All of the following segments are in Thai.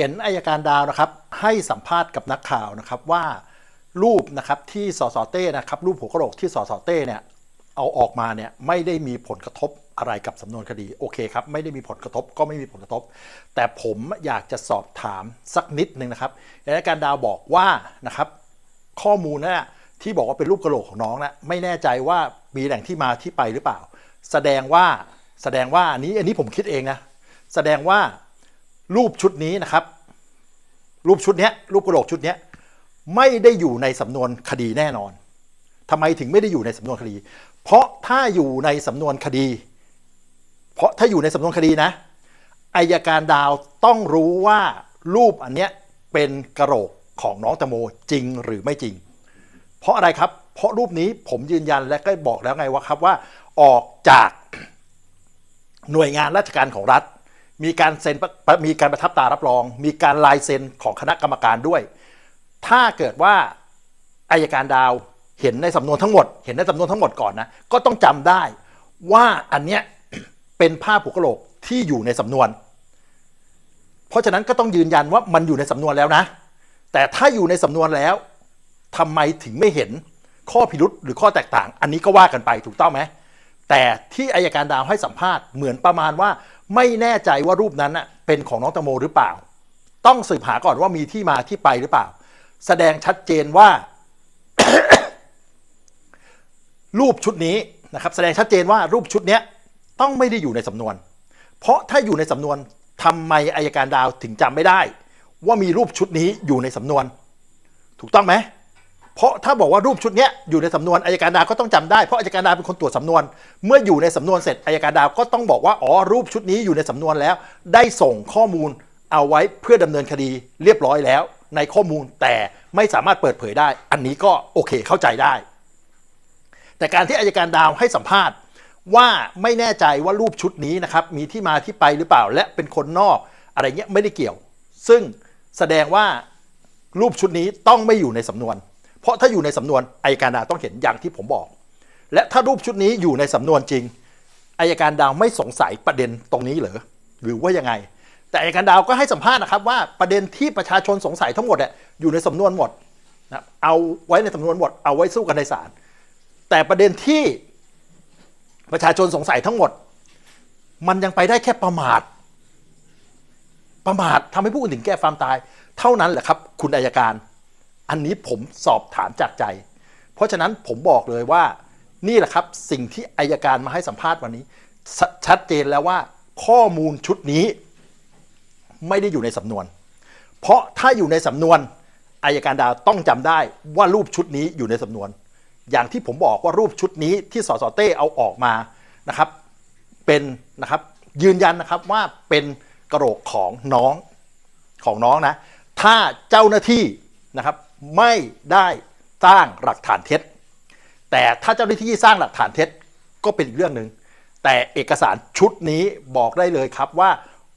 เห็นอายการดาวนะครับให้สัมภาษณ์กับนักข่าวนะครับว่ารูปนะครับที่สสเต้นะครับรูปหัวกะโหลกที่สสเต้เนี่ยเอาออกมาเนี่ยไม่ได้มีผลกระทบอะไรกับสำนวนคดีโอเคครับไม่ได้มีผลกระทบก็ไม่มีผลกระทบ แต่ผมอยากจะสอบถามสักนิดหนึ่งนะครับอายการดาวบอกว่านะครับข้อมูลนะ่ะที่บอกว่าเป็นรูปกระโหลกของน้องนะไม่แน่ใจว่ามีแหล่งที่มาที่ไปหรือเปล่า แสดงว่าแสดงว่าอันนี้อันนี้ผมคิดเองนะแสดงว่า รูปชุดนี้นะครับ รูปชุดเนี้ยรูปกระโหลกชุดเนี้ยไม่ได้อยู่ในสำนวนคดีแน่นอนทำไมถึงไม่ได้อยู่ในสำนวนคดี เพราะถ้าอยู่ในสำนวนคดี เพราะถ้าอยู่ในสำนวนคดีนะอายการดาวต้องรู้ว่ารูปอันเนี้ยเป็นกระโหลกของน้องตงโมจริงหรือไม่จริง เพราะอะไรครับ เพราะรูปนี้ผมยืนยันและก็บอกแล้วไงว่าครับว่า ออกจากหน่วยงานราชการของรัฐ มีการเซ็นมีการประทับตารับรอง มีการลายเซ็นของคณะกรรมการด้วย ถ้าเกิดว่าอายการดาวเห็นในสำนวนทั้งหมด เห็นในสำนวนทั้งหมดก่อนนะ ก็ต้องจำได้ว่าอันเนี้ยเป็นภาพหัวกะโหลกที่อยู่ในสำนวน เพราะฉะนั้นก็ต้องยืนยันว่ามันอยู่ในสำนวนแล้วนะ แต่ถ้าอยู่ในสำนวนแล้วทำไมถึงไม่เห็นข้อพิรุษหรือข้อแตกต่าง อันนี้ก็ว่ากันไปถูกต้องไหมแต่ที่อายการดาวให้สัมภาษณ์เหมือนประมาณว่า ไม่แน่ใจว่ารูปนั้นเป็นของน้องแตงโมหรือเปล่า ต้องสืบหาก่อนว่ามีที่มาที่ไปหรือเปล่า แสดงชัดเจนว่า รูปชุดนี้นะครับ แสดงชัดเจนว่ารูปชุดนี้ต้องไม่ได้อยู่ในสำนวน เพราะถ้าอยู่ในสำนวนทำไมอายการดาวถึงจำไม่ได้ ว่ามีรูปชุดนี้อยู่ในสำนวน ถูกต้องไหม เพราะถ้าบอกว่ารูปชุดนี้อยู่ในสำนวนอายการดาวก็ต้องจำได้เพราะอายการดาวเป็นคนตรวจสำนวน เมื่ออยู่ในสำนวนเสร็จอายการดาวก็ต้องบอกว่าอ๋อรูปชุดนี้อยู่ในสำนวนแล้ว ได้ส่งข้อมูลเอาไว้เพื่อดำเนินคดีเรียบร้อยแล้ว ในข้อมูลแต่ไม่สามารถเปิดเผยได้ อันนี้ก็โอเคเข้าใจได้ แต่การที่อายการดาวให้สัมภาษณ์ว่าไม่แน่ใจว่ารูปชุดนี้นะครับมีที่มาที่ไปหรือเปล่าและเป็นคนนอกอะไรเงี้ยไม่ได้เกี่ยว ซึ่งแสดงว่ารูปชุดนี้ต้องไม่อยู่ในสำนวน เพราะถ้าอยู่ในสำนวนอายการดาวต้องเห็นอย่างที่ผมบอก และถ้ารูปชุดนี้อยู่ในสำนวนจริงอายการดาวไม่สงสัยประเด็นตรงนี้เหรอหรือว่ายังไง แต่อายการดาวก็ให้สัมภาษณ์นะครับว่าประเด็นที่ประชาชนสงสัยทั้งหมดเนี่ยอยู่ในสำนวนหมดนะเอาไว้ในสำนวนหมดเอาไว้สู้กันในศาลแต่ประเด็นที่ประชาชนสงสัยทั้งหมด มันยังไปได้แค่ประมาท ประมาททำให้ผู้อื่นถึงแก้ความตาย เท่านั้นแหละครับ คุณอายการ อันนี้ผมสอบถามจากใจ เพราะฉะนั้นผมบอกเลยว่านี่แหละครับสิ่งที่อายการมาให้สัมภาษณ์วันนี้ชชัดเจนแล้วว่าข้อมูลชุดนี้ ไม่ได้อยู่ในสำนวน เพราะถ้าอยู่ในสำนวนอายการดาวต้องจำได้ว่ารูปชุดนี้อยู่ในสำนวน อย่างที่ผมบอกว่ารูปชุดนี้ที่สสเต้เอาออกมานะครับ เป็นนะครับยืนยันนะครับว่าเป็นกระโหลกของน้องของน้องนะ ถ้าเจ้าหน้าที่นะครับ ไม่ได้สร้างหลักฐานเท็จ แต่ถ้าเจ้าหน้าที่สร้างหลักฐานเท็จก็เป็นอีกเรื่องหนึ่งแต่เอกสารชุดนี้บอกได้เลยครับว่า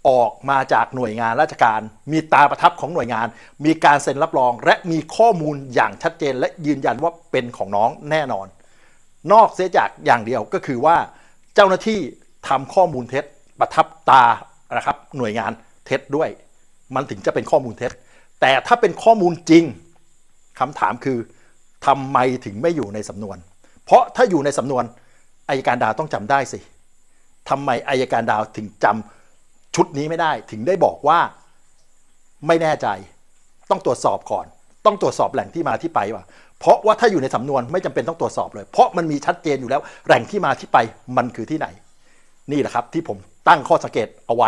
ออกมาจากหน่วยงานราชการ มีตาประทับของหน่วยงาน มีการเซ็นรับรอง และมีข้อมูลอย่างชัดเจนและยืนยันว่าเป็นของน้องแน่นอน นอกเสียจากอย่างเดียวก็คือว่า เจ้าหน้าที่ทำข้อมูลเท็จ ประทับตานะครับหน่วยงานเท็จด้วย มันถึงจะเป็นข้อมูลเท็จ แต่ถ้าเป็นข้อมูลจริง คำถามคือทำไมถึงไม่อยู่ในสำนวน เพราะถ้าอยู่ในสำนวนอายการดาวต้องจำได้สิทำไมอายการดาวถึงจำชุดนี้ไม่ได้ ถึงได้บอกว่าไม่แน่ใจ ต้องตรวจสอบก่อน ต้องตรวจสอบแหล่งที่มาที่ไปว่ะเพราะว่าถ้าอยู่ในสำนวนไม่จำเป็นต้องตรวจสอบเลย เพราะมันมีชัดเจนอยู่แล้ว แหล่งที่มาที่ไปมันคือที่ไหน นี่แหละครับที่ผมตั้งข้อสังเกตเอาไว้